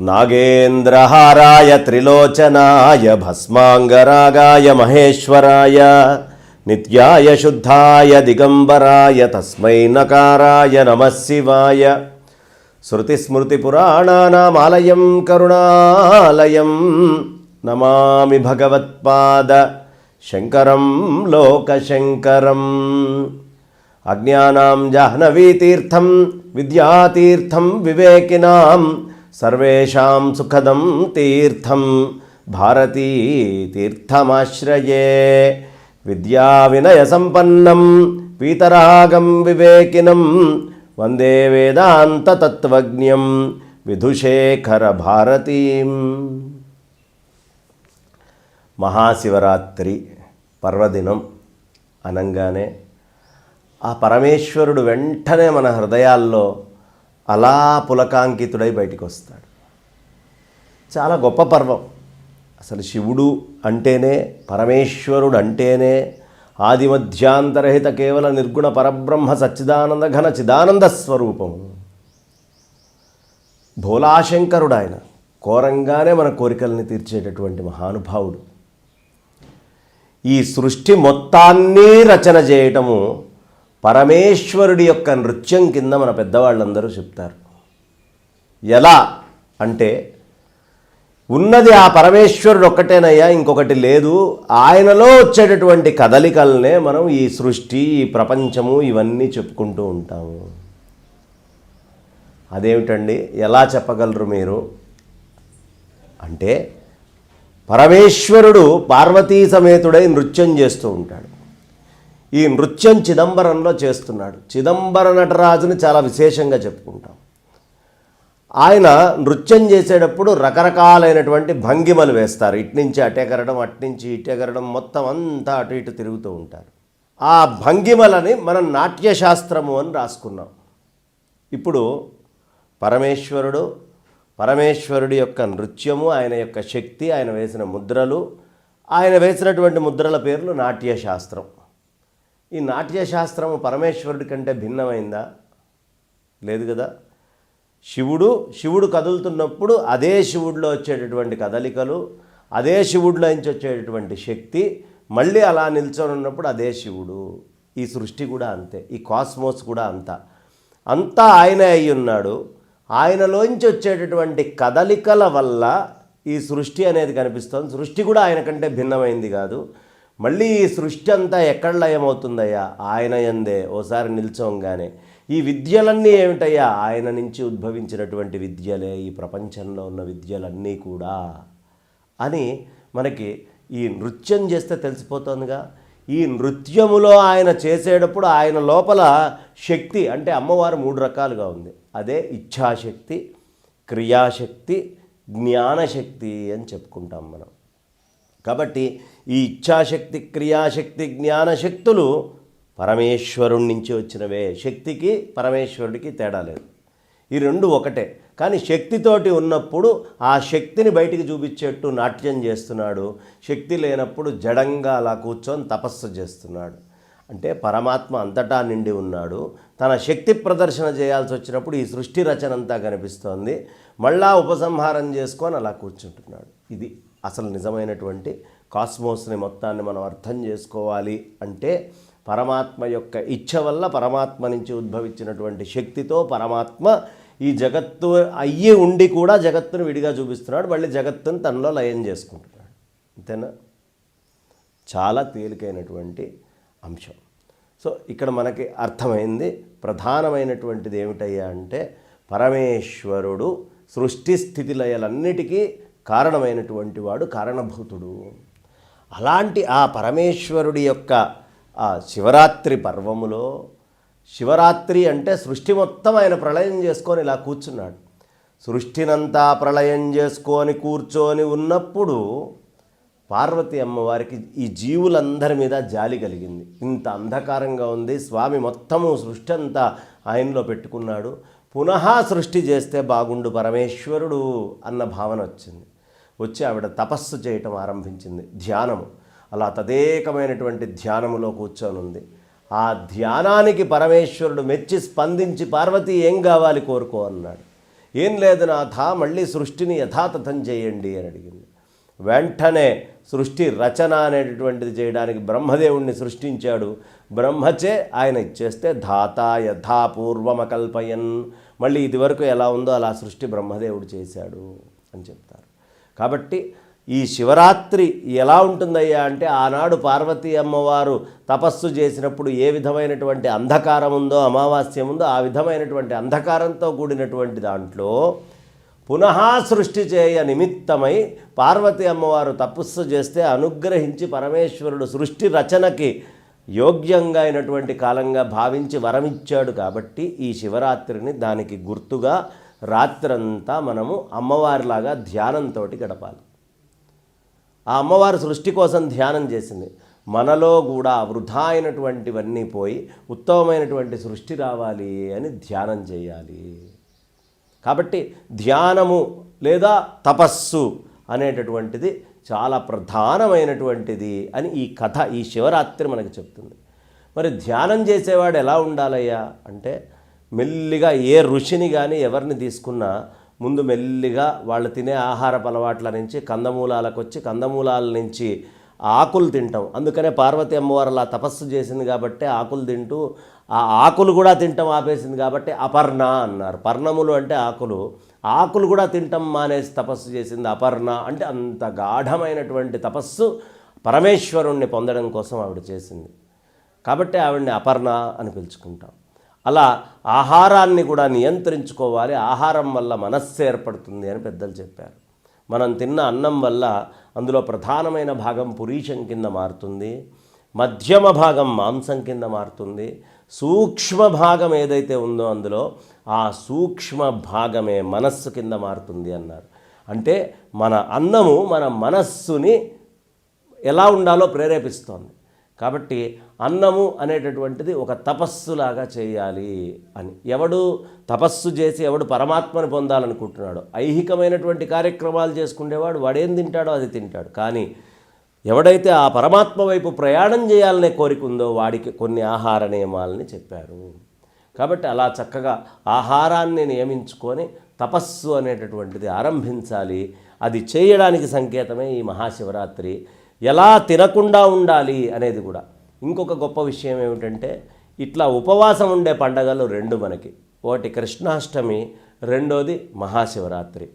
నాగేంద్రహారాయ త్రిలోచనాయ భస్మాంగరాగాయ మహేశ్వరాయ నిత్యాయ శుద్ధాయ దిగంబరాయ తస్మై నకారాయ నమః శివాయ. శృతిస్మృతిపురాణానామాలయం కరుణాలయం నమామి భగవత్పాద శంకరం లోకశంకరం. అజ్ఞానాం జాహ్నవీతీర్థం విద్యాతీర్థం వివేకినాం సర్వేషాం సుఖదం తీర్థం భారతీ తీర్థమాశ్రయే. విద్యా వినయ సంపన్నం పీతరాగం వివేకినం వందే వేదాంత తత్వజ్ఞం విధుశేఖర భారతీం. మహాశివరాత్రి పర్వదినం అనంగానే ఆ పరమేశ్వరుడు వెంటనే మన హృదయాల్లో అలా పులకాంకితుడై బయటికి వస్తాడు చాలా గొప్ప పర్వం. అసలు శివుడు అంటేనే పరమేశ్వరుడు అంటేనే ఆదిమధ్యాంతరహిత కేవల నిర్గుణ పరబ్రహ్మ సచ్చిదానంద ఘన చిదానంద స్వరూపము భోలాశంకరుడు ఆయన కోరంగానే మన కోరికల్ని తీర్చేటటువంటి మహానుభావుడు. ఈ సృష్టి మొత్తాన్ని రచన చేయటము పరమేశ్వరుడి యొక్క నృత్యం కింద మన పెద్దవాళ్ళందరూ చెప్తారు. ఎలా అంటే ఉన్నది ఆ పరమేశ్వరుడు ఒక్కటేనయ్యా ఇంకొకటి లేదు. ఆయనలో వచ్చేటటువంటి కదలికలనే మనం ఈ సృష్టి ఈ ప్రపంచము ఇవన్నీ చెప్పుకుంటూ ఉంటాము. అదేమిటండి? ఎలా చెప్పగలరు మీరు? అంటే పరమేశ్వరుడు పార్వతీ సమేతుడై నృత్యం చేస్తూ ఉంటాడు. ఈ నృత్యం చిదంబరంలో చేస్తున్నాడు. చిదంబర నటరాజుని చాలా విశేషంగా చెప్పుకుంటాం. ఆయన నృత్యం చేసేటప్పుడు రకరకాలైనటువంటి భంగిమలు వేస్తారు. ఇట్నుంచి అటెగరడం అట్నుంచి ఇటెగరడం మొత్తం అంతా అటు ఇటు తిరుగుతూ ఉంటారు. ఆ భంగిమలని మనం నాట్యశాస్త్రము అని రాసుకున్నాం. ఇప్పుడు పరమేశ్వరుడు పరమేశ్వరుడి యొక్క నృత్యము ఆయన యొక్క శక్తి ఆయన వేసిన ముద్రలు ఆయన వేసినటువంటి ముద్రల పేర్లు నాట్యశాస్త్రం. ఈ నాట్యశాస్త్రము పరమేశ్వరుడి కంటే భిన్నమైందా? లేదు కదా. శివుడు శివుడు కదులుతున్నప్పుడు అదే శివుడిలో వచ్చేటటువంటి కదలికలు అదే శివుడిలో నుంచి వచ్చేటటువంటి శక్తి మళ్ళీ అలా నిల్చొని ఉన్నప్పుడు అదే శివుడు. ఈ సృష్టి కూడా అంతే ఈ కాస్మోస్ కూడా అంతా. అంతా ఆయనే అయి ఉన్నాడు ఆయనలోంచి వచ్చేటటువంటి కదలికల వల్ల ఈ సృష్టి అనేది కనిపిస్తుంది. సృష్టి కూడా ఆయన కంటే భిన్నమైంది కాదు. మళ్ళీ ఈ సృష్టి అంతా ఎక్కడ లయమవుతుందయ్యా? ఆయన ఎందే ఓసారి నిల్చోంగానే ఈ విద్యలన్నీ ఏమిటయ్యా? ఆయన నుంచి ఉద్భవించినటువంటి విద్యలే ఈ ప్రపంచంలో ఉన్న విద్యలన్నీ కూడా అని మనకి ఈ నృత్యం చేస్తే తెలిసిపోతుందిగా. ఈ నృత్యములో ఆయన చేసేటప్పుడు ఆయన లోపల శక్తి అంటే అమ్మవారు మూడు రకాలుగా ఉంది. అదే ఇచ్ఛాశక్తి క్రియాశక్తి జ్ఞానశక్తి అని చెప్పుకుంటాం మనం. కాబట్టి ఈ ఇచ్ఛాశక్తి క్రియాశక్తి జ్ఞానశక్తులు పరమేశ్వరుడి నుంచి వచ్చినవే. శక్తికి పరమేశ్వరుడికి తేడా లేదు. ఈ రెండు ఒకటే. కానీ శక్తితోటి ఉన్నప్పుడు ఆ శక్తిని బయటికి చూపించేట్టు నాట్యం చేస్తున్నాడు. శక్తి లేనప్పుడు జడంగా అలా కూర్చొని తపస్సు చేస్తున్నాడు. అంటే పరమాత్మ అంతటా నిండి ఉన్నాడు. తన శక్తి ప్రదర్శన చేయాల్సి వచ్చినప్పుడు ఈ సృష్టి రచన అంతా కనిపిస్తోంది. మళ్ళా ఉపసంహారం చేసుకొని అలా కూర్చుంటున్నాడు. ఇది అసలు నిజమైనటువంటి కాస్మోస్ని మొత్తాన్ని మనం అర్థం చేసుకోవాలి అంటే పరమాత్మ యొక్క ఇచ్ఛ వల్ల పరమాత్మ నుంచి ఉద్భవించినటువంటి శక్తితో పరమాత్మ ఈ జగత్తు అయ్యి ఉండి కూడా జగత్తును విడిగా చూపిస్తున్నాడు. మళ్ళీ జగత్తును తనలో లయం చేసుకుంటున్నాడు. అంతేనా? చాలా తేలికైనటువంటి అంశం. సో ఇక్కడ మనకి అర్థమైంది ప్రధానమైనటువంటిది ఏమిటయ్యా అంటే పరమేశ్వరుడు సృష్టి స్థితి లయలన్నిటికీ కారణమైనటువంటి వాడు కారణభూతుడు. అలాంటి ఆ పరమేశ్వరుడి యొక్క ఆ శివరాత్రి పర్వములో శివరాత్రి అంటే సృష్టి మొత్తం ఆయన ప్రళయం చేసుకొని ఇలా కూర్చున్నాడు. సృష్టినంతా ప్రళయం చేసుకొని కూర్చొని ఉన్నప్పుడు పార్వతి అమ్మవారికి ఈ జీవులందరి మీద జాలి కలిగింది. ఇంత అంధకారంగా ఉంది స్వామి మొత్తము సృష్టి అంతా ఆయనలో పెట్టుకున్నాడు. పునః సృష్టి చేస్తే బాగుండు పరమేశ్వరుడు అన్న భావన వచ్చింది. వచ్చి ఆవిడ తపస్సు చేయటం ఆరంభించింది. ధ్యానము. అలా తదేకమైనటువంటి ధ్యానములో కూర్చొని ఉంది ఆ ధ్యానానికి పరమేశ్వరుడు మెచ్చి స్పందించి పార్వతి ఏం కావాలి కోరుకో అన్నాడు. ఏం లేదు నాథ మళ్ళీ సృష్టిని యథాతథం చేయండి అని అడిగింది. వెంటనే సృష్టి రచన అనేటటువంటిది చేయడానికి బ్రహ్మదేవుణ్ణి సృష్టించాడు. బ్రహ్మచే ఆయన ఇచ్చేస్తే ధాత యథాపూర్వమకల్పయన్ మళ్ళీ ఇదివరకు ఎలా ఉందో అలా సృష్టి బ్రహ్మదేవుడు చేశాడు అని చెప్పి. కాబట్టి ఈ శివరాత్రి ఎలా ఉంటుందయ్యా అంటే ఆనాడు పార్వతీ అమ్మవారు తపస్సు చేసినప్పుడు ఏ విధమైనటువంటి అంధకారం ఉందో అమావాస్యం ఉందో ఆ విధమైనటువంటి అంధకారంతో కూడినటువంటి దాంట్లో పునః సృష్టి చేయ నిమిత్తమై పార్వతి అమ్మవారు తపస్సు చేస్తే అనుగ్రహించి పరమేశ్వరుడు సృష్టి రచనకి యోగ్యంగా అయినటువంటి కాలంగా భావించి వరమిచ్చాడు కాబట్టి ఈ శివరాత్రిని దానికి గుర్తుగా రాత్రంతా మనము అమ్మవారిలాగా ధ్యానంతో గడపాలి. ఆ అమ్మవారు సృష్టి కోసం ధ్యానం చేసింది. మనలో కూడా వృధా అయినటువంటివన్నీ పోయి ఉత్తమమైనటువంటి సృష్టి రావాలి అని ధ్యానం చేయాలి. కాబట్టి ధ్యానము లేదా తపస్సు అనేటటువంటిది చాలా ప్రధానమైనటువంటిది అని ఈ కథ ఈ శివరాత్రి మనకి చెప్తుంది. మరి ధ్యానం చేసేవాడు ఎలా ఉండాలయ్యా? అంటే మెల్లిగా ఏ రుచిని కానీ ఎవరిని తీసుకున్నా ముందు మెల్లిగా వాళ్ళు తినే ఆహారపు అలవాట్ల నుంచి కందమూలాలకు వచ్చి కందమూలాల నుంచి ఆకులు తింటాం. అందుకనే పార్వతి అమ్మవారు అలా తపస్సు చేసింది కాబట్టి ఆకులు తింటూ ఆ ఆకులు కూడా తింటాం ఆపేసింది కాబట్టి అపర్ణ అన్నారు. పర్ణములు అంటే ఆకులు. ఆకులు కూడా తింటాం మానేసి తపస్సు చేసింది అపర్ణ అంటే అంత గాఢమైనటువంటి తపస్సు పరమేశ్వరుణ్ణి పొందడం కోసం ఆవిడ చేసింది. కాబట్టి ఆవిడని అపర్ణ అని పిలుచుకుంటాం. అలా ఆహారాన్ని కూడా నియంత్రించుకోవాలి. ఆహారం వల్ల మనస్సు ఏర్పడుతుంది అని పెద్దలు చెప్పారు. మనం తిన్న అన్నం వల్ల అందులో ప్రధానమైన భాగం పురీషం కింద మారుతుంది. మధ్యమ భాగం మాంసం కింద మారుతుంది. సూక్ష్మ భాగం ఏదైతే ఉందో అందులో ఆ సూక్ష్మ భాగమే మనస్సు కింద మారుతుంది అన్నారు. అంటే మన అన్నము మన మనస్సుని ఎలా ఉండాలో ప్రేరేపిస్తోంది. కాబట్టి అన్నము అనేటటువంటిది ఒక తపస్సులాగా చేయాలి అని. ఎవడు తపస్సు చేసి ఎవడు పరమాత్మను పొందాలనుకుంటున్నాడు ఐహికమైనటువంటి కార్యక్రమాలు చేసుకునేవాడు వాడేం తింటాడో అది తింటాడు. కానీ ఎవడైతే ఆ పరమాత్మ వైపు ప్రయాణం చేయాలనే కోరిక ఉందో వాడికి కొన్ని ఆహార నియమాలని చెప్పారు. కాబట్టి అలా చక్కగా ఆహారాన్ని నియమించుకొని తపస్సు అనేటటువంటిది ఆరంభించాలి. అది చేయడానికి సంకేతమే ఈ మహాశివరాత్రి. ఎలా తినకుండా ఉండాలి అనేది కూడా. ఇంకొక గొప్ప విషయం ఏమిటంటే ఇట్లా ఉపవాసం ఉండే పండగలు రెండు మనకి. ఒకటి కృష్ణాష్టమి రెండోది మహాశివరాత్రి.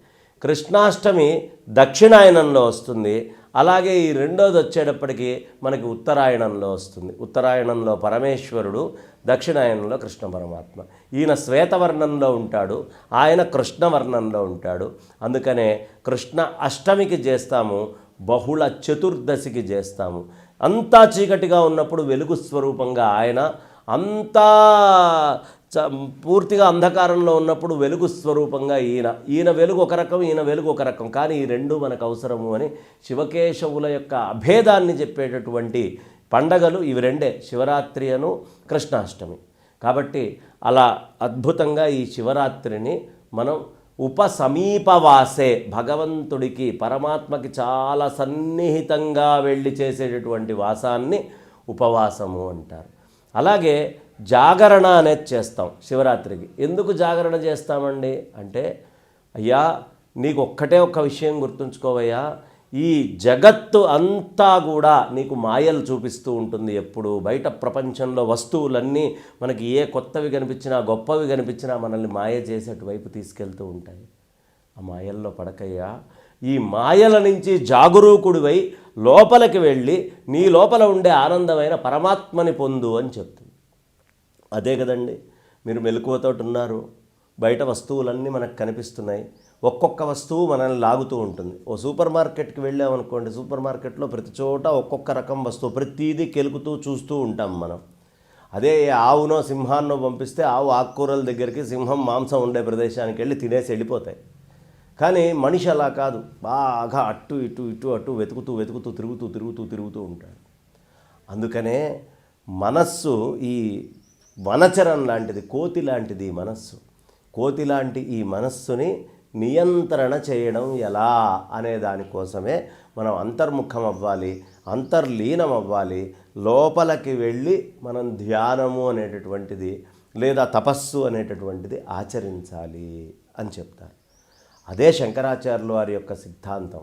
కృష్ణాష్టమి దక్షిణాయనంలో వస్తుంది. అలాగే ఈ రెండోది వచ్చేటప్పటికి మనకి ఉత్తరాయణంలో వస్తుంది. ఉత్తరాయణంలో పరమేశ్వరుడు దక్షిణాయనంలో కృష్ణ పరమాత్మ. ఈయన శ్వేతవర్ణంలో ఉంటాడు ఆయన కృష్ణవర్ణంలో ఉంటాడు. అందుకనే కృష్ణ అష్టమికి చేస్తాము బహుళ చతుర్దశికి చేస్తాము. అంతా చీకటిగా ఉన్నప్పుడు వెలుగు స్వరూపంగా ఆయన అంతా చ- పూర్తిగా అంధకారంలో ఉన్నప్పుడు వెలుగు స్వరూపంగా ఈయన. ఈయన వెలుగు ఒక రకం ఈయన వెలుగు ఒక రకం. కానీ ఈ రెండు మనకు అవసరము అని శివకేశవుల యొక్క అభేదాన్ని చెప్పేటటువంటి పండగలు ఇవి రెండే. శివరాత్రి అను కృష్ణాష్టమి. కాబట్టి అలా అద్భుతంగా ఈ శివరాత్రిని మనం ఉపసమీపవాసే భగవంతుడికి పరమాత్మకి చాలా సన్నిహితంగా వెళ్ళి చేసేటటువంటి వాసాన్ని ఉపవాసము అంటారు. అలాగే జాగరణ అనేది చేస్తాం శివరాత్రికి. ఎందుకు జాగరణ చేస్తామండి? అంటే అయ్యా నీకు ఒక్కటే ఒక్క విషయం గుర్తుంచుకోవయ్యా. ఈ జగత్తు అంతా కూడా నీకు మాయలు చూపిస్తూ ఉంటుంది ఎప్పుడు. బయట ప్రపంచంలో వస్తువులన్నీ మనకి ఏ కొత్తవి కనిపించినా గొప్పవి కనిపించినా మనల్ని మాయ చేసేటు వైపు తీసుకెళ్తూ ఉంటాయి. ఆ మాయల్లో పడకయ్యా. ఈ మాయల నుంచి జాగరూకుడివై లోపలికి వెళ్ళి నీ లోపల ఉండే ఆనందమైన పరమాత్మని పొందు అని చెప్తుంది. అదే కదండి మీరు మెలకువతోటి ఉన్నారు. బయట వస్తువులన్నీ మనకు కనిపిస్తున్నాయి. ఒక్కొక్క వస్తువు మనల్ని లాగుతూ ఉంటుంది. ఓ సూపర్ మార్కెట్కి వెళ్ళామనుకోండి సూపర్ మార్కెట్లో ప్రతి చోట ఒక్కొక్క రకం వస్తువు ప్రతిదీ కెలుకుతూ చూస్తూ ఉంటాం మనం. అదే ఏ ఆవునో సింహాన్నో పంపిస్తే ఆవు ఆకుకూరల దగ్గరికి సింహం మాంసం ఉండే ప్రదేశానికి వెళ్ళి తినేసి వెళ్ళిపోతాయి. కానీ మనిషి అలా కాదు. బాగా అటు ఇటు ఇటు అటు వెతుకుతూ వెతుకుతూ తిరుగుతూ తిరుగుతూ తిరుగుతూ ఉంటాడు. అందుకనే మనస్సు ఈ వనచరం లాంటిది కోతి లాంటిది ఈ మనస్సు. కోతి లాంటి ఈ మనస్సుని నియంత్రణ చేయడం ఎలా అనే దానికోసమే మనం అంతర్ముఖం అవ్వాలి అంతర్లీనం అవ్వాలి లోపలికి వెళ్ళి మనం ధ్యానము అనేటటువంటిది లేదా తపస్సు అనేటటువంటిది ఆచరించాలి అని చెప్తారు. అదే శంకరాచార్యుల వారి యొక్క సిద్ధాంతం.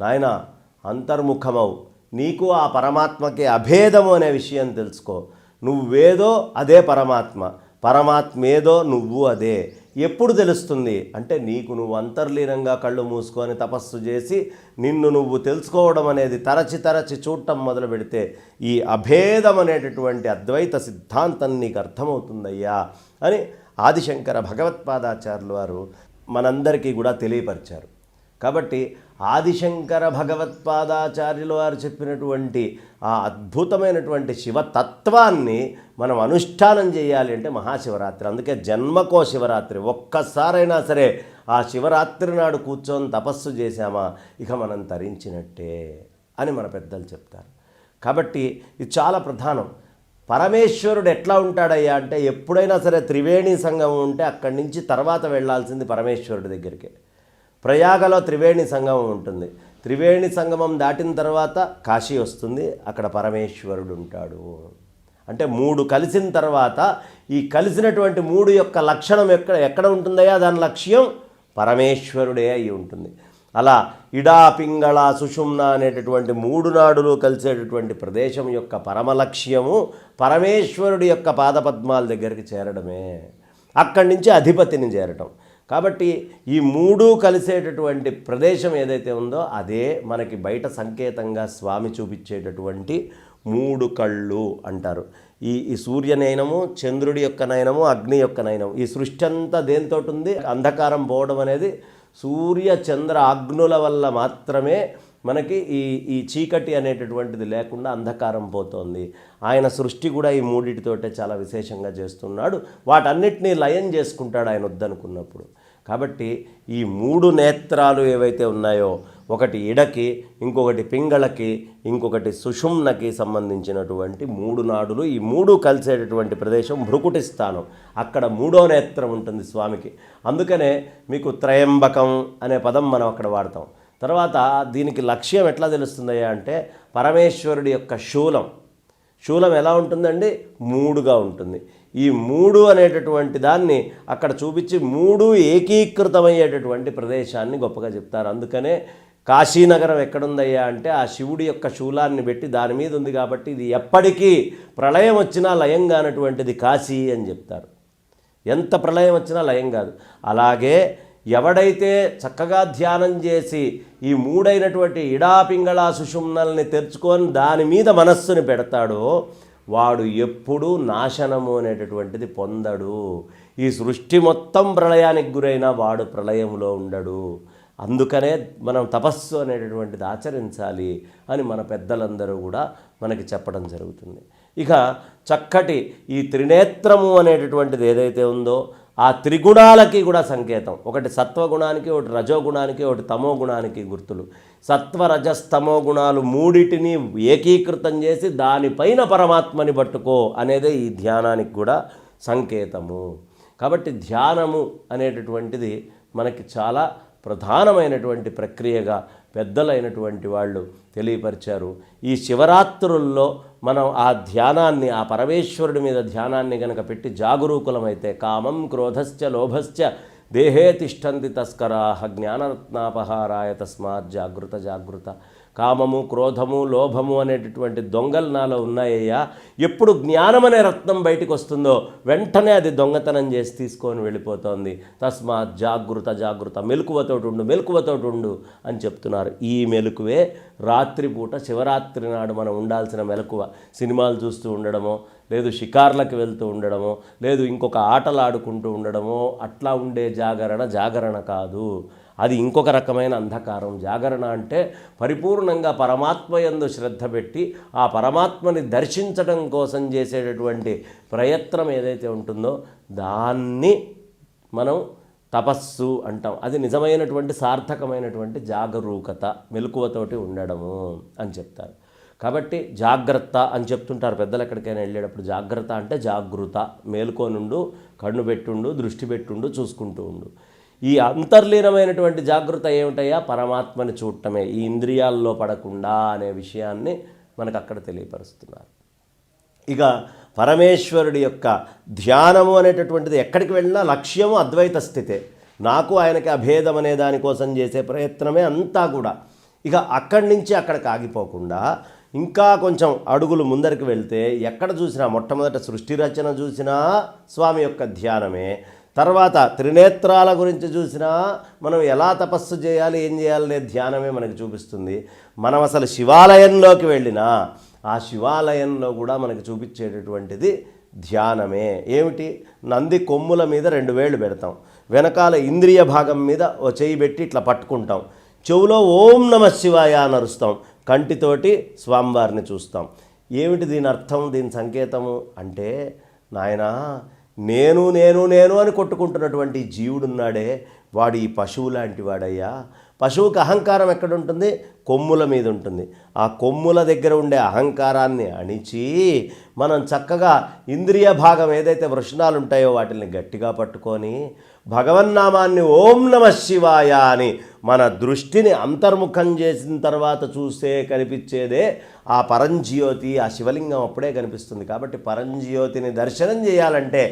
నాయన అంతర్ముఖమవు. నీకు ఆ పరమాత్మకి అభేదము అనే విషయం తెలుసుకో. నువ్వేదో అదే పరమాత్మ. పరమాత్మేదో నువ్వు అదే. ఎప్పుడు తెలుస్తుంది? అంటే నీకు నువ్వు అంతర్లీనంగా కళ్ళు మూసుకొని తపస్సు చేసి నిన్ను నువ్వు తెలుసుకోవడం అనేది తరచి తరచి చూడటం మొదలు పెడితే ఈ అభేదం అనేటటువంటి అద్వైత సిద్ధాంతం నీకు అర్థమవుతుందయ్యా అని ఆదిశంకర భగవత్పాదాచార్యులు వారు మనందరికీ కూడా తెలియపరిచారు. కాబట్టి ఆదిశంకర భగవత్పాదాచార్యులు వారు చెప్పినటువంటి ఆ అద్భుతమైనటువంటి శివతత్వాన్ని మనం అనుష్ఠానం చేయాలి అంటే మహాశివరాత్రి. అందుకే జన్మకో శివరాత్రి. ఒక్కసారైనా సరే ఆ శివరాత్రి నాడు కూర్చొని తపస్సు చేశామా? ఇక మనం తరించినట్టే అని మన పెద్దలు చెప్తారు. కాబట్టి ఇది చాలా ప్రధానం. పరమేశ్వరుడు ఎట్లా ఉంటాడయ్యా అంటే ఎప్పుడైనా సరే త్రివేణి సంగమం ఉంటే అక్కడి నుంచి తర్వాత వెళ్ళాల్సింది పరమేశ్వరుడి దగ్గరికి. ప్రయాగలో త్రివేణి సంగమం ఉంటుంది. త్రివేణి సంగమం దాటిన తర్వాత కాశీ వస్తుంది. అక్కడ పరమేశ్వరుడు ఉంటాడు. అంటే మూడు కలిసిన తర్వాత ఈ కలిసినటువంటి మూడు యొక్క లక్షణం ఎక్కడ ఎక్కడ ఉంటుందయ్యా? దాని లక్ష్యం పరమేశ్వరుడే అయి ఉంటుంది. అలా ఇడా పింగళ సుషుమ్న అనేటటువంటి మూడు నాడులు కలిసేటటువంటి ప్రదేశం యొక్క పరమ లక్ష్యము పరమేశ్వరుడి యొక్క పాదపద్మాల దగ్గరికి చేరడమే. అక్కడి నుంచి అధిపతిని చేరటం. కాబట్టి ఈ మూడు కలిసేటటువంటి ప్రదేశం ఏదైతే ఉందో అదే మనకి బయట సంకేతంగా స్వామి చూపించేటటువంటి మూడు కళ్ళు అంటారు. ఈ ఈ సూర్య నయనము చంద్రుడి యొక్క నయనము అగ్ని యొక్క నయనం ఈ సృష్టి అంతా దేంతో ఉంది? అంధకారం పోవడం అనేది సూర్య చంద్ర అగ్నుల వల్ల మాత్రమే మనకి ఈ ఈ చీకటి అనేటటువంటిది లేకుండా అంధకారం పోతోంది. ఆయన సృష్టి కూడా ఈ మూడిటితోటే చాలా విశేషంగా చేస్తున్నాడు. వాటన్నిటినీ లయం చేసుకుంటాడు ఆయన వద్దనుకున్నప్పుడు. కాబట్టి ఈ మూడు నేత్రాలు ఏవైతే ఉన్నాయో ఒకటి ఇడకి ఇంకొకటి పింగళకి ఇంకొకటి సుషుమ్నకి సంబంధించినటువంటి మూడు నాడులు ఈ మూడు కలిసేటటువంటి ప్రదేశం భృకుటి స్థానం. అక్కడ మూడో నేత్రం ఉంటుంది స్వామికి. అందుకనే మీకు త్రయంబకం అనే పదం మనం అక్కడ వాడతాం. తర్వాత దీనికి లక్ష్యం ఎట్లా తెలుస్తుందయ్యా అంటే పరమేశ్వరుడి యొక్క శూలం. శూలం ఎలా ఉంటుందండి? మూడుగా ఉంటుంది. ఈ మూడు అనేటటువంటి దాన్ని అక్కడ చూపించి మూడు ఏకీకృతమయ్యేటటువంటి ప్రదేశాన్ని గొప్పగా చెప్తారు. అందుకనే కాశీనగరం ఎక్కడుందయ్యా అంటే ఆ శివుడి యొక్క శూలాన్ని పెట్టి దాని మీద ఉంది కాబట్టి ఇది ఎప్పటికీ ప్రళయం వచ్చినా లయం కానటువంటిది కాశీ అని చెప్తారు. ఎంత ప్రళయం వచ్చినా లయం కాదు. అలాగే ఎవడైతే చక్కగా ధ్యానం చేసి ఈ మూడైనటువంటి ఇడాపింగళ సుషుమ్నల్ని తెరుచుకొని దాని మీద మనస్సుని పెడతాడో వాడు ఎప్పుడూ నాశనము అనేటటువంటిది పొందడు. ఈ సృష్టి మొత్తం ప్రళయానికి గురైన వాడు ప్రళయంలో ఉండడు. అందుకనే మనం తపస్సు అనేటటువంటిది ఆచరించాలి అని మన పెద్దలందరూ కూడా మనకి చెప్పడం జరుగుతుంది. ఇక చక్కటి ఈ త్రినేత్రము అనేటటువంటిది ఏదైతే ఉందో ఆ త్రిగుణాలకి కూడా సంకేతం. ఒకటి సత్వగుణానికి ఒకటి రజోగుణానికి ఒకటి తమో గుణానికి గుర్తులు. సత్వ రజస్తమో గుణాలు మూడిటిని ఏకీకృతం చేసి దానిపైన పరమాత్మని పట్టుకో అనేదే ఈ ధ్యానానికి కూడా సంకేతము. కాబట్టి ధ్యానము అనేటటువంటిది మనకి చాలా ప్రధానమైనటువంటి ప్రక్రియగా పెద్దలైనటువంటి వాళ్ళు తెలియపరిచారు. ఈ శివరాత్రుల్లో మనం ఆ ధ్యానాన్ని ఆ పరమేశ్వరుడి మీద ధ్యానాన్ని గనక పెట్టి జాగరూకులమైతే కామం క్రోధశ్చ లోభశ్చ దేహే తిష్టంతి తస్కరా జ్ఞానరత్నాపహారాయ తస్మాత్ జాగృత జాగృత. కామము క్రోధము లోభము అనేటటువంటి దొంగలు నాలో ఉన్నాయ్యా. ఎప్పుడు జ్ఞానం అనే రత్నం బయటకు వస్తుందో వెంటనే అది దొంగతనం చేసి తీసుకొని వెళ్ళిపోతోంది. తస్మాత్ జాగృత జాగృత మెలకువతోటి ఉండు మెలకువతోటి ఉండు అని చెప్తున్నారు. ఈ మెలకువే రాత్రిపూట శివరాత్రి నాడు మనం ఉండాల్సిన మెలకువ. సినిమాలు చూస్తూ ఉండడమో లేదు షికార్లకు వెళ్తూ ఉండడమో లేదు ఇంకొక ఆటలు ఆడుకుంటూ ఉండడమో అట్లా ఉండే జాగరణ జాగరణ కాదు. అది ఇంకొక రకమైన అంధకారం. జాగరణ అంటే పరిపూర్ణంగా పరమాత్మ ఎందు శ్రద్ధ పెట్టి ఆ పరమాత్మని దర్శించడం కోసం చేసేటటువంటి ప్రయత్నం ఏదైతే ఉంటుందో దాన్ని మనం తపస్సు అంటాం. అది నిజమైనటువంటి సార్థకమైనటువంటి జాగరూకత మెలకువతోటి ఉండడము అని చెప్తారు. కాబట్టి జాగ్రత్త అని చెప్తుంటారు పెద్దలు ఎక్కడికైనా వెళ్ళేటప్పుడు. జాగ్రత్త అంటే జాగృత మేలుకోనుండు కన్ను పెట్టుండు దృష్టి పెట్టుండు చూసుకుంటూ ఉండు. ఈ అంతర్లీనమైనటువంటి జాగ్రత్త ఏమిటయ్యా? పరమాత్మని చూడటమే. ఈ ఇంద్రియాల్లో పడకుండా అనే విషయాన్ని మనకు అక్కడ తెలియపరుస్తున్నారు. ఇక పరమేశ్వరుడి యొక్క ధ్యానము అనేటటువంటిది ఎక్కడికి వెళ్ళినా లక్ష్యము అద్వైత స్థితే. నాకు ఆయనకి అభేదం అనే దానికోసం చేసే ప్రయత్నమే అంతా కూడా. ఇక అక్కడి నుంచి అక్కడికి ఆగిపోకుండా ఇంకా కొంచెం అడుగులు ముందరికి వెళ్తే ఎక్కడ చూసినా మొట్టమొదట సృష్టి రచన చూసినా స్వామి యొక్క ధ్యానమే. తర్వాత త్రినేత్రాల గురించి చూసినా మనం ఎలా తపస్సు చేయాలి ఏం చేయాలనే ధ్యానమే మనకి చూపిస్తుంది. మనం అసలు శివాలయంలోకి వెళ్ళినా ఆ శివాలయంలో కూడా మనకి చూపించేటటువంటిది ధ్యానమే. ఏమిటి? నంది కొమ్ముల మీద రెండు వేళ్ళు పెడతాం. వెనకాల ఇంద్రియ భాగం మీద ఓ చేయి పెట్టి ఇట్లా పట్టుకుంటాం. చెవులో ఓం నమ శివాయ అని అరుస్తాం. కంటితోటి స్వామివారిని చూస్తాం. ఏమిటి దీని అర్థం దీని సంకేతము? అంటే నాయనా నేను నేను నేను అని కొట్టుకుంటున్నటువంటి జీవుడున్నాడే వాడు ఈ పశువు లాంటి వాడయ్యా. పశువుకి అహంకారం ఎక్కడుంటుంది కొమ్ముల మీద ఉంటుంది. ఆ కొమ్ముల దగ్గర ఉండే అహంకారాన్ని అణిచి మనం చక్కగా ఇంద్రియ భాగం ఏదైతే వృషణాలు ఉంటాయో వాటిని గట్టిగా పట్టుకొని భగవన్నామాన్ని ఓం నమ శివాయ అని మన దృష్టిని అంతర్ముఖం చేసిన తర్వాత చూస్తే కనిపించేదే ఆ పరంజ్యోతి ఆ శివలింగం అప్పుడే కనిపిస్తుంది. కాబట్టి పరంజ్యోతిని దర్శనం చేయాలంటే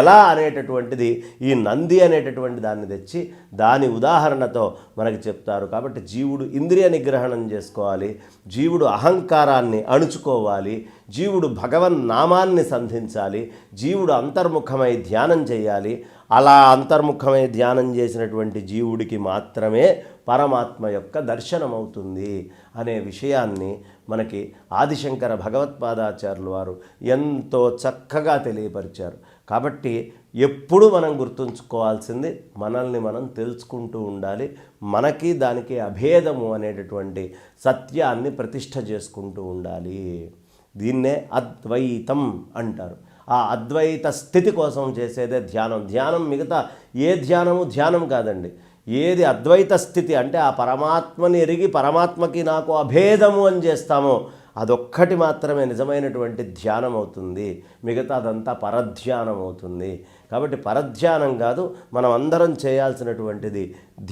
ఎలా అనేటటువంటిది ఈ నంది అనేటటువంటి దాన్ని తెచ్చి దాని ఉదాహరణతో మనకి చెప్తారు. కాబట్టి జీవుడు ఇంద్రియ నిగ్రహం నిగ్రహణం చేసుకోవాలి. జీవుడు అహంకారాన్ని అణుచుకోవాలి. జీవుడు భగవన్ నామాన్ని సంధించాలి. జీవుడు అంతర్ముఖమై ధ్యానం చేయాలి. అలా అంతర్ముఖమై ధ్యానం చేసినటువంటి జీవుడికి మాత్రమే పరమాత్మ యొక్క దర్శనం అవుతుంది అనే విషయాన్ని మనకి ఆదిశంకర భగవత్పాదాచార్యులు వారు ఎంతో చక్కగా తెలియపరిచారు. కాబట్టి ఎప్పుడు మనం గుర్తుంచుకోవాల్సింది మనల్ని మనం తెలుసుకుంటూ ఉండాలి. మనకి దానికి అభేదము అనేటటువంటి సత్యాన్ని ప్రతిష్ఠ చేసుకుంటూ ఉండాలి. దీన్నే అద్వైతం అంటారు. ఆ అద్వైత స్థితి కోసం చేసేదే ధ్యానం. ధ్యానం మిగతా ఏ ధ్యానము ధ్యానం కాదండి. ఏది అద్వైత స్థితి అంటే ఆ పరమాత్మని ఎరిగి పరమాత్మకి నాకు అభేదము అని చేస్తామో అదొక్కటి మాత్రమే నిజమైనటువంటి ధ్యానం అవుతుంది మిగతా అదంతా పరధ్యానం అవుతుంది కాబట్టి పరధ్యానం కాదు మనం అందరం చేయాల్సినటువంటిది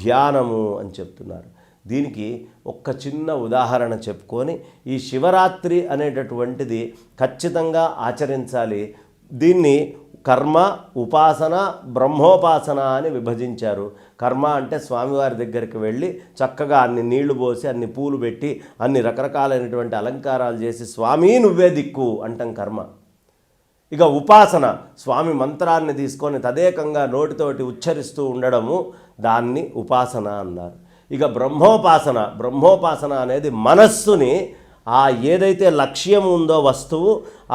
ధ్యానము అని చెప్తున్నారు. దీనికి ఒక్క చిన్న ఉదాహరణ చెప్పుకొని ఈ శివరాత్రి అనేటటువంటిది ఖచ్చితంగా ఆచరించాలి. దీన్ని కర్మ ఉపాసన బ్రహ్మోపాసన అని విభజించారు. కర్మ అంటే స్వామివారి దగ్గరికి వెళ్ళి చక్కగా అన్ని నీళ్ళు పోసి అన్ని పూలు పెట్టి అన్ని రకరకాలైనటువంటి అలంకారాలు చేసి స్వామి నువ్వే దిక్కు అంటాం కర్మ. ఇక ఉపాసన స్వామి మంత్రాన్ని తీసుకొని తదేకంగా నోటితోటి ఉచ్చరిస్తూ ఉండడము దాన్ని ఉపాసన అన్నారు. ఇక బ్రహ్మోపాసన బ్రహ్మోపాసన అనేది మనస్సుని ఆ ఏదైతే లక్ష్యం ఉందో వస్తువు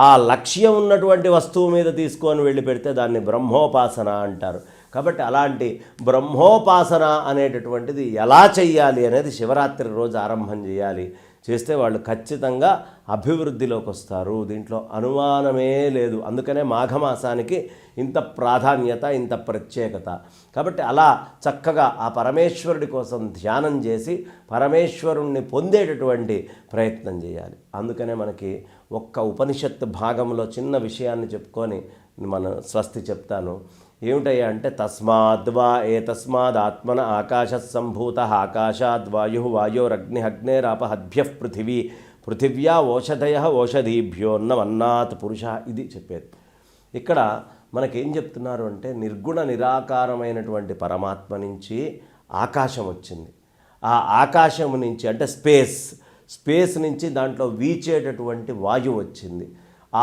ఆ లక్ష్యం ఉన్నటువంటి వస్తువు మీద తీసుకొని వెళ్ళి పెడితే దాన్ని బ్రహ్మోపాసన అంటారు. కాబట్టి అలాంటి బ్రహ్మోపాసన అనేటటువంటిది ఎలా చెయ్యాలి అనేది శివరాత్రి రోజు ఆరంభం చేయాలి. చేస్తే వాళ్ళు ఖచ్చితంగా అభివృద్ధిలోకి వస్తారు. దీంట్లో అనుమానమే లేదు. అందుకనే మాఘమాసానికి ఇంత ప్రాధాన్యత ఇంత ప్రత్యేకత. కాబట్టి అలా చక్కగా ఆ పరమేశ్వరుడి కోసం ధ్యానం చేసి పరమేశ్వరుణ్ణి పొందేటటువంటి ప్రయత్నం చేయాలి. అందుకనే మనకి ఒక్క ఉపనిషత్తు భాగంలో చిన్న విషయాన్ని చెప్పుకొని మన స్వస్తి చెప్తాను. ఏమిటయ్యా అంటే తస్మాద్వా ఏ తస్మాద్ ఆత్మన ఆకాశ సంభూత వాయోరగ్ని అగ్నేరాపహద్భ్య పృథివీ పృథివ్యా ఓషధయ ఓషధీభ్యోన్నమన్నాత్ పురుష ఇది చెప్పేది. ఇక్కడ మనకేం చెప్తున్నారు అంటే నిర్గుణ నిరాకారమైనటువంటి పరమాత్మ నుంచి ఆకాశం వచ్చింది. ఆ ఆకాశం నుంచి అంటే స్పేస్ స్పేస్ నుంచి దాంట్లో వీచేటటువంటి వాయువు వచ్చింది.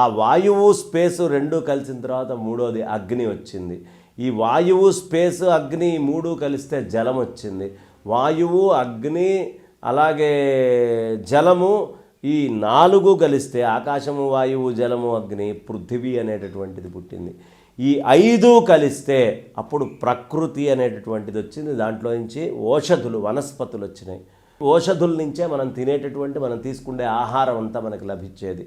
ఆ వాయువు స్పేసు రెండు కలిసిన తర్వాత మూడోది అగ్ని వచ్చింది. ఈ వాయువు స్పేసు అగ్ని మూడు కలిస్తే జలం వచ్చింది. వాయువు అగ్ని అలాగే జలము ఈ నాలుగు కలిస్తే ఆకాశము వాయువు జలము అగ్ని పృథివీ అనేటటువంటిది పుట్టింది. ఈ ఐదు కలిస్తే అప్పుడు ప్రకృతి అనేటటువంటిది వచ్చింది. దాంట్లో నుంచి ఓషధులు వనస్పతులు వచ్చినాయి. ఓషధుల నుంచే మనం తినేటటువంటి మనం తీసుకునే ఆహారం అంతా మనకు లభించేది.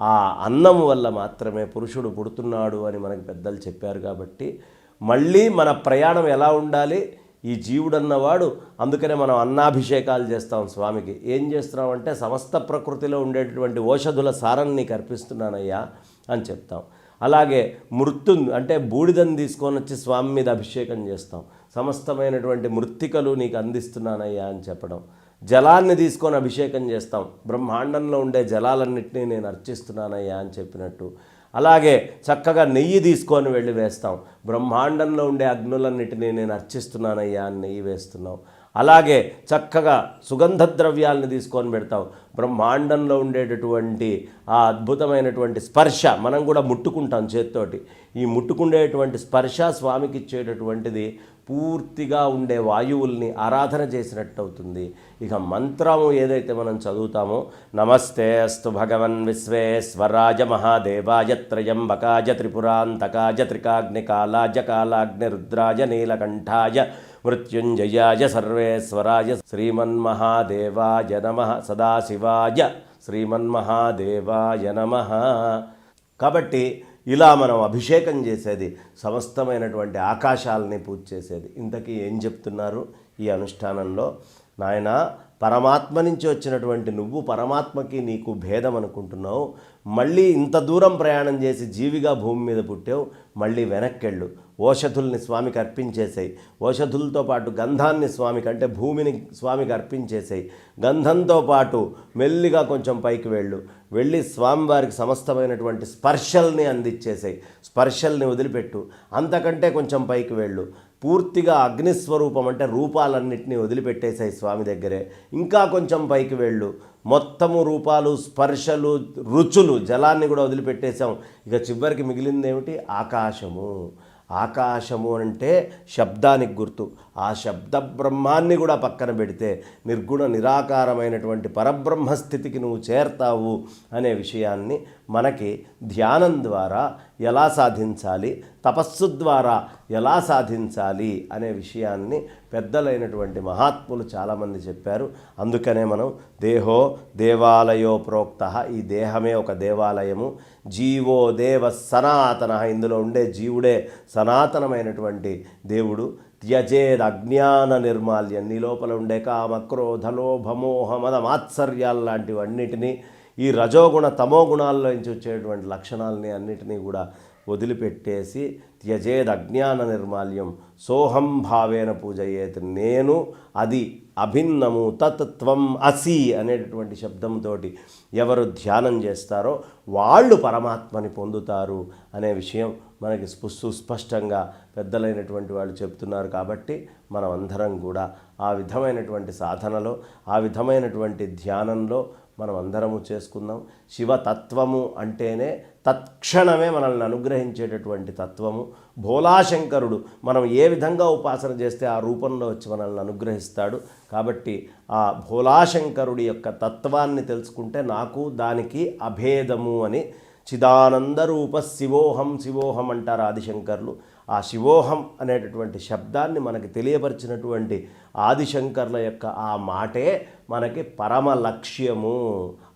ఆ అన్నం వల్ల మాత్రమే పురుషుడు పుడుతున్నాడు అని మనకి పెద్దలు చెప్పారు కాబట్టి మళ్ళీ మన ప్రయాణం ఎలా ఉండాలి? ఈ జీవుడన్నవాడు అందుకనే మనం అన్నాభిషేకాలు చేస్తాం స్వామికి. ఏం చేస్తున్నామంటే సమస్త ప్రకృతిలో ఉండేటటువంటి ఓషధుల సారాన్ని నీకు అర్పిస్తున్నానయ్యా అని చెప్తాం. అలాగే మృత్తు అంటే బూడిదని తీసుకొని వచ్చి స్వామి మీద అభిషేకం చేస్తాం. సమస్తమైనటువంటి మృత్తికలు నీకు అందిస్తున్నానయ్యా అని చెప్పడం. జలాన్ని తీసుకొని అభిషేకం చేస్తాం. బ్రహ్మాండంలో ఉండే జలాలన్నింటినీ నేను అర్చిస్తున్నానయ్యా అని చెప్పినట్టు. అలాగే చక్కగా నెయ్యి తీసుకొని వెళ్ళి వేస్తాం. బ్రహ్మాండంలో ఉండే అగ్నులన్నిటినీ నేను అర్చిస్తున్నానయ్యా అని నెయ్యి వేస్తున్నాం. అలాగే చక్కగా సుగంధ ద్రవ్యాలను తీసుకొని పెడతాం. బ్రహ్మాండంలో ఉండేటటువంటి ఆ అద్భుతమైనటువంటి స్పర్శ మనం కూడా ముట్టుకుంటాం చేత్తోటి. ఈ ముట్టుకుండేటువంటి స్పర్శ స్వామికి ఇచ్చేటటువంటిది పూర్తిగా ఉండే వాయువుల్ని ఆరాధన చేసినట్టు అవుతుంది ఇక మంత్రము ఏదైతే మనం చదువుతామో నమస్తే అస్తు భగవన్ విశ్వేశ్వరాజ మహాదేవాయ త్రయంబకాయ త్రిపురాంతకాయ త్రికాగ్నికాలాజ కాలాగ్ని రుద్రాజ నీలకంఠాయ మృత్యుంజయాయ సర్వేశ్వరాయ శ్రీమన్మహాదేవాయ నమ సదాశివాయ శ్రీమన్మహాదేవాయ నమ. కాబట్టి ఇలా మనం అభిషేకం చేసేది సమస్తమైనటువంటి ఆకాశాలని పూజ చేసేది. ఇంతకీ ఏం చెప్తున్నారు ఈ అనుష్ఠానంలో? నాయన పరమాత్మ నుంచి వచ్చినటువంటి నువ్వు పరమాత్మకి నీకు భేదం అనుకుంటున్నావు. మళ్ళీ ఇంత దూరం ప్రయాణం చేసి జీవిగా భూమి మీద పుట్టావు. మళ్ళీ వెనక్కెళ్ళు. ఓషధుల్ని స్వామికి అర్పించేసాయి. ఓషధులతో పాటు గంధాన్ని స్వామికి అంటే భూమిని స్వామికి అర్పించేసాయి. గంధంతో పాటు మెల్లిగా కొంచెం పైకి వెళ్ళు. వెళ్ళి స్వామివారికి సమస్తమైనటువంటి స్పర్శల్ని అందించేసాయి స్పర్శల్ని వదిలిపెట్టు. అంతకంటే కొంచెం పైకి వెళ్ళు. పూర్తిగా అగ్నిస్వరూపం అంటే రూపాలన్నింటినీ వదిలిపెట్టేశాయి స్వామి దగ్గరే. ఇంకా కొంచెం పైకి వెళ్ళు. మొత్తము రూపాలు స్పర్శలు రుచులు జలాన్ని కూడా వదిలిపెట్టేశాం. ఇక చివరికి మిగిలింది ఏమిటి ఆకాశము. ఆకాశము అంటే శబ్దానికి గుర్తు. ఆ శబ్ద బ్రహ్మాన్ని కూడా పక్కన పెడితే నిర్గుణ నిరాకారమైనటువంటి పరబ్రహ్మ స్థితికి నువ్వు చేరతావు అనే విషయాన్ని మనకి ధ్యానం ద్వారా ఎలా సాధించాలి తపస్సు ద్వారా ఎలా సాధించాలి అనే విషయాన్ని పెద్దలైనటువంటి మహాత్ములు చాలామంది చెప్పారు. అందుకనే మనం దేహో దేవాలయో ప్రోక్త ఈ దేహమే ఒక దేవాలయము. జీవో దేవ సనాతన ఇందులో ఉండే జీవుడే సనాతనమైనటువంటి దేవుడు త్యజేద్ అజ్ఞాన నిర్మాల్యం. నీ లోపల ఉండే కామక్రోధ లోభమోహ మద మాత్సర్యాలు లాంటివన్నిటినీ ఈ రజోగుణ తమోగుణాల్లో నుంచి వచ్చేటువంటి లక్షణాలని అన్నిటినీ కూడా వదిలిపెట్టేసి త్యజేద్ అజ్ఞాన నిర్మాల్యం. సోహం భావేన పూజయేత్ నేను అది అభిన్నము తత్వం అసి అనేటటువంటి శబ్దంతో ఎవరు ధ్యానం చేస్తారో వాళ్ళు పరమాత్మని పొందుతారు అనే విషయం మనకి స్పు- సుస్పష్టంగా పెద్దలైనటువంటి వాళ్ళు చెప్తున్నారు కాబట్టి మనం అందరం కూడా ఆ విధమైనటువంటి సాధనలో ఆ విధమైనటువంటి ధ్యానంలో మనం అందరము చేసుకుందాం. శివతత్వము అంటేనే తత్క్షణమే మనల్ని అనుగ్రహించేటటువంటి తత్వము. భోలాశంకరుడు మనం ఏ విధంగా ఉపాసన చేస్తే ఆ రూపంలో వచ్చి మనల్ని అనుగ్రహిస్తాడు. కాబట్టి ఆ భోలాశంకరుడి యొక్క తత్వాన్ని తెలుసుకుంటే నాకు దానికి అభేదము అని చిదానంద రూప శివోహం శివోహం అంటారు ఆదిశంకర్లు. ఆ శివోహం అనేటటువంటి శబ్దాన్ని మనకి తెలియపరిచినటువంటి ఆదిశంకర్ల యొక్క ఆ మాటే మనకి పరమ లక్ష్యము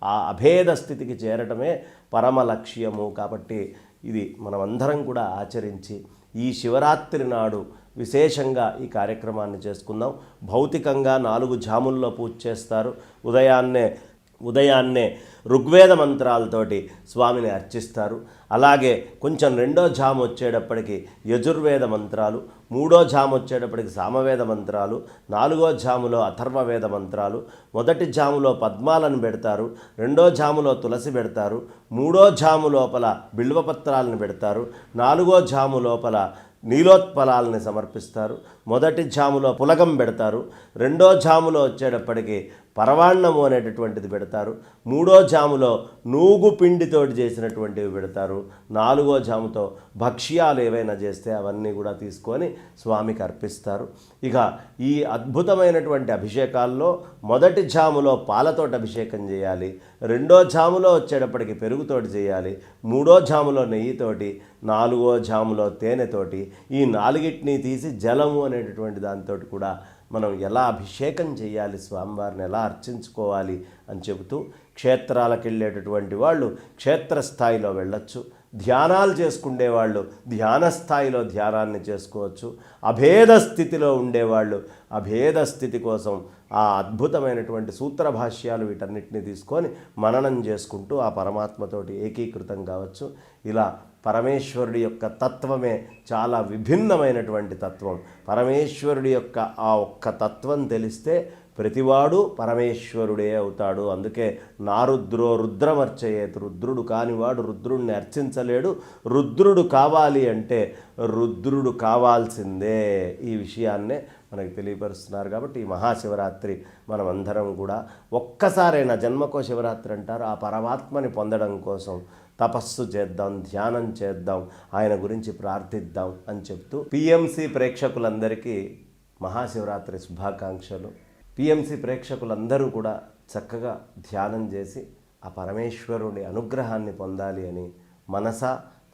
ఆ అభేద స్థితికి చేరటమే పరమ లక్ష్యము కాబట్టి ఇది మనమందరం కూడా ఆచరించి ఈ శివరాత్రి నాడు విశేషంగా ఈ కార్యక్రమాన్ని చేసుకుందాం. భౌతికంగా నాలుగు జాముల్లో పూజ చేస్తారు. ఉదయాన్నే ఉదయాన్నే ఋగ్వేద మంత్రాలతోటి స్వామిని అర్చిస్తారు. అలాగే కొంచెం రెండో జాము వచ్చేటప్పటికి యజుర్వేద మంత్రాలు మూడో జాము వచ్చేటప్పటికి సామవేద మంత్రాలు నాలుగో జాములో అథర్వవేద మంత్రాలు మొదటి జాములో పద్మాలను పెడతారు రెండో జాములో తులసి పెడతారు మూడో జాము లోపల బిల్వపత్రాలను పెడతారు నాలుగో జాము లోపల నీలోత్పలాలని సమర్పిస్తారు మొదటి జాములో పులగం పెడతారు రెండో జాములో వచ్చేటప్పటికి పరవాన్నము అనేటటువంటిది పెడతారు. మూడో జాములో నూగు పిండితోటి చేసినటువంటివి పెడతారు. నాలుగో జాముతో భక్ష్యాలు ఏవైనా చేస్తే అవన్నీ కూడా తీసుకొని స్వామికి అర్పిస్తారు. ఇక ఈ అద్భుతమైనటువంటి అభిషేకాల్లో మొదటి జాములో పాలతోటి అభిషేకం చేయాలి. రెండో జాములో వచ్చేటప్పటికి పెరుగుతోటి చేయాలి. మూడో జాములో నెయ్యితోటి నాలుగో జాములో తేనెతోటి ఈ నాలుగిటిని తీసి జలము అనేటటువంటి దానితోటి కూడా మనం ఎలా అభిషేకం చేయాలి స్వామివారిని ఎలా అర్చించుకోవాలి అని చెబుతూ క్షేత్రాలకు వెళ్ళేటటువంటి వాళ్ళు క్షేత్రస్థాయిలో వెళ్ళొచ్చు. ధ్యానాలు చేసుకునే వాళ్ళు ధ్యాన స్థాయిలో ధ్యానాన్ని చేసుకోవచ్చు. అభేద స్థితిలో ఉండేవాళ్ళు అభేద స్థితి కోసం ఆ అద్భుతమైనటువంటి సూత్ర భాష్యాలు వీటన్నిటిని తీసుకొని మననం చేసుకుంటూ ఆ పరమాత్మతోటి ఏకీకృతం కావచ్చు. ఇలా పరమేశ్వరుడి యొక్క తత్వమే చాలా విభిన్నమైనటువంటి తత్వం. పరమేశ్వరుడి యొక్క ఆ ఒక్క తత్వం తెలిస్తే ప్రతివాడు పరమేశ్వరుడే అవుతాడు. అందుకే నారుద్రో రుద్రమర్చయేత్. రుద్రుడు కానివాడు రుద్రుడిని అర్చించలేడు. రుద్రుడు కావాలి అంటే రుద్రుడు కావాల్సిందే ఈ విషయాన్నే మనకి తెలియపరుస్తున్నారు కాబట్టి ఈ మహాశివరాత్రి మనం అందరం కూడా ఒక్కసారైనా జన్మకో శివరాత్రి అంటారు. ఆ పరమాత్మని పొందడం కోసం తపస్సు చేద్దాం ధ్యానం చేద్దాం ఆయన గురించి ప్రార్థిద్దాం అని చెప్తూ పిఎంసి ప్రేక్షకులందరికీ మహాశివరాత్రి శుభాకాంక్షలు. పిఎంసి ప్రేక్షకులందరూ కూడా చక్కగా ధ్యానం చేసి ఆ పరమేశ్వరుని అనుగ్రహాన్ని పొందాలి అని మనస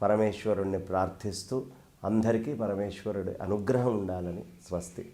పరమేశ్వరుణ్ణి ప్రార్థిస్తూ అందరికీ పరమేశ్వరుడి అనుగ్రహం ఉండాలని స్వస్తి.